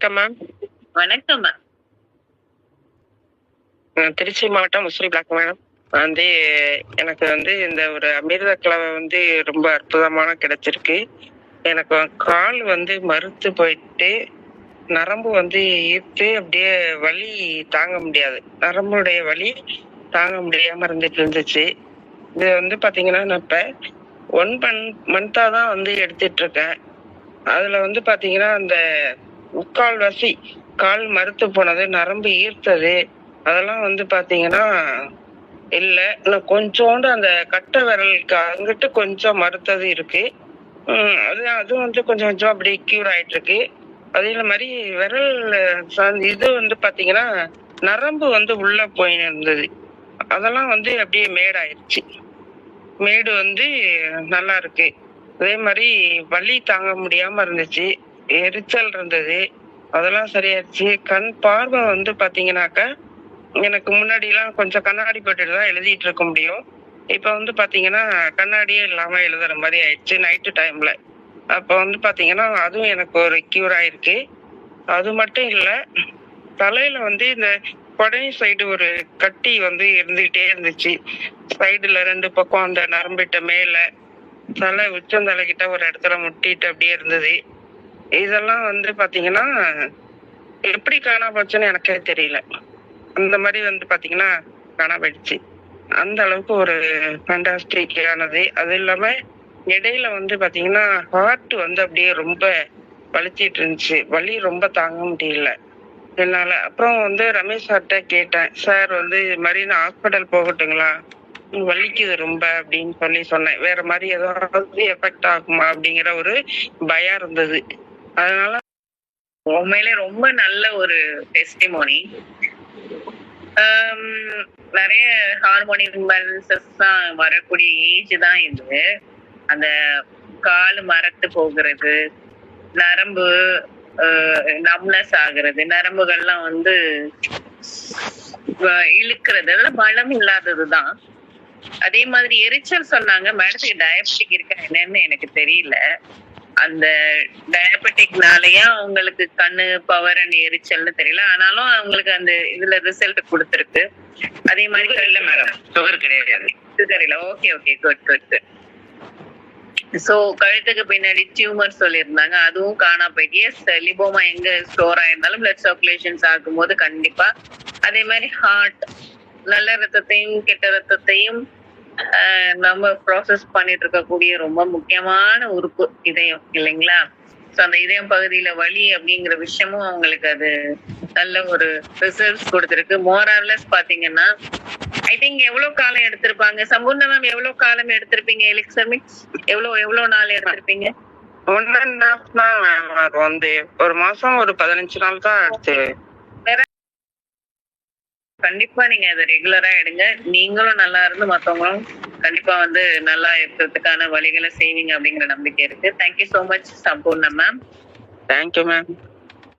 வணக்கம் மேம் வணக்கம் மேம் திருச்சி மாவட்டம் முஸ்லி பிளாக் மேடம். வந்து எனக்கு வந்து இந்த ஒரு அமிர்த கலவை வந்து ரொம்ப அற்புதமான கிடைச்சிருக்கு. எனக்கு கால் வந்து மறுத்து போயிட்டு நரம்பு வந்து ஈர்த்து அப்படியே வலி தாங்க முடியாது. நரம்புடைய வலி தாங்க முடியாம இருந்துட்டு இருந்துச்சு. இது வந்து பாத்தீங்கன்னா நான் இப்ப ஒன் மந்தா தான் வந்து எடுத்துட்டு இருக்கேன். அதுல வந்து பாத்தீங்கன்னா அந்த முக்கால்வாசி கால் மறுத்து போனது நரம்பு ஈர்த்தது. அதெல்லாம் வந்து பாத்தீங்கன்னா இல்ல. இன்னும் கொஞ்சோண்டு அந்த கட்டை விரலுக்கு அங்கிட்டு கொஞ்சம் மறுத்தது இருக்கு. அது அது வந்து கொஞ்சம் கொஞ்சம் அப்படி கியூர் ஆயிட்டு இருக்கு அதே மாதிரி விரல் இது வந்து பாத்தீங்கன்னா நரம்பு வந்து உள்ள போயின்னு இருந்தது. அதெல்லாம் வந்து அப்படியே மேடாயிருச்சு. மேடு வந்து நல்லா இருக்கு. அதே மாதிரி வலி தாங்க முடியாம இருந்துச்சு. எரிச்சல் இருந்தது. அதெல்லாம் சரியாயிருச்சு கண் பார்வை வந்து பாத்தீங்கன்னாக்கா எனக்கு முன்னாடிலாம் கொஞ்சம் கண்ணாடி போட்டுட்டு தான் எழுதிட்டு இருக்க முடியும். இப்போ வந்து பார்த்தீங்கன்னா கண்ணாடியே இல்லாமல் எழுதுற மாதிரி ஆயிடுச்சு நைட்டு டைமில் அப்போ வந்து பார்த்தீங்கன்னா அதுவும் எனக்கு ஒரு க்யூர் ஆயிருக்கு. அது மட்டும் இல்லை தலையில் வந்து இந்த கொடை சைடு ஒரு கட்டி வந்து இருந்துகிட்டே இருந்துச்சு. சைடுல ரெண்டு பக்கம் அந்த நரம்பிட்ட மேல தலை உச்சந்தலை கிட்ட ஒரு இடத்துல முட்டிட்டு அப்படியே இருந்தது. இதெல்லாம் வந்து பாத்தீங்கன்னா எப்படி காணா போச்சுன்னு எனக்கே தெரியல. அந்த மாதிரி வந்து பாத்தீங்கன்னா காணா போயிடுச்சு. அந்த அளவுக்கு ஒரு ஃபண்டாஸ்டிக்கானது அது இல்லாம இடையில வந்து பாத்தீங்கன்னா ஹார்ட் வந்து அப்படியே ரொம்ப வலிச்சிட்டு இருந்துச்சு. வலி ரொம்ப தாங்க முடியல. என்னால அப்புறம் வந்து ரமேஷ் சார்கிட்ட கேட்டேன். சார் வந்து இது மாதிரி நான் ஹாஸ்பிட்டல் போகட்டுங்களா? வலிக்குது ரொம்ப அப்படின்னு சொல்லி சொன்னேன். வேற மாதிரி ஏதாவது எஃபெக்ட் ஆகுமா அப்படிங்கிற ஒரு பயம் இருந்தது. அதனால உண்மையிலே ரொம்ப நல்ல ஒரு டெஸ்டிமோனி நிறைய ஹார்மோனி இம்பேலன்சஸ் தான் வரக்கூடிய ஏஜ் தான் இது. அந்த கால் மரத்து போகிறது நரம்பு நம்னஸ் ஆகுறது நரம்புகள்லாம் வந்து இழுக்கிறது எல்லாம் பலம் இல்லாததுதான் அதே மாதிரி எரிச்சல் சொன்னாங்க மேடத்துக்கு டயபெட்டிக் இருக்கா என்னன்னு எனக்கு தெரியல. அந்த டயபெட்டிக்னாலயா அவங்களுக்கு கண்ணு பவர் அண்ட் எரிச்சல்னு தெரியல. ஆனாலும் அவங்களுக்கு அந்த இதுல ரிசல்ட் கொடுத்துருக்கு. அதே மாதிரி இல்ல மேடம் சுகர் கிடையாது. தெரியல okay okay good good good so கழுத்துக்கு பின்னாடி டியூமர் சொல்லியிருந்தாங்க. அதுவும் காணா போயிட்டு. எஸ் லிபோமா எங்க ஸ்டோர் ஆயிருந்தாலும் பிளட் சர்க்குலேஷன்ஸ் ஆகும்போது கண்டிப்பா. அதே மாதிரி ஹார்ட் நல்ல ரத்தத்தையும் கெட்ட ரத்தத்தையும் நம்ம ப்ராசஸ் பண்ணிட்டு இருக்கக்கூடிய ரொம்ப முக்கியமான உறுப்பு இதயம் இல்லைங்களா? சோ அந்த இதயம் பகுதியில வலி அப்படிங்கிற விஷயமும் அவங்களுக்கு அது நல்ல ஒரு ரிசல்ட்ஸ் கொடுத்துருக்கு. மோரார்லெஸ் பாத்தீங்கன்னா ஐ திங்க் எவ்வளவு காலம் எடுத்திருப்பாங்க? சம்பூர்ண மேம் எவ்வளவு காலம் எடுத்திருப்பீங்க? எலிக்சர் மிக்ஸ் எவ்வளவு எவ்வளவு நாள் எடுத்திருப்பீங்க? ஒன் அண்ட் ஹாஃப் தான் மேம் அது வந்து. ஒரு மாசம் ஒரு பதினஞ்சு நாள் தான் ஆச்சு கண்டிப்பா நீங்க அதை ரெகுலரா எடுங்க. நீங்களும் நல்லா இருந்து மத்தவங்களும் கண்டிப்பா வந்து நல்லா இருக்கிறதுக்கான வழிகளை செய்வீங்க அப்படிங்கிற நம்பிக்கை இருக்கு. Thank you so much Sampoornam ma'am thank you ma'am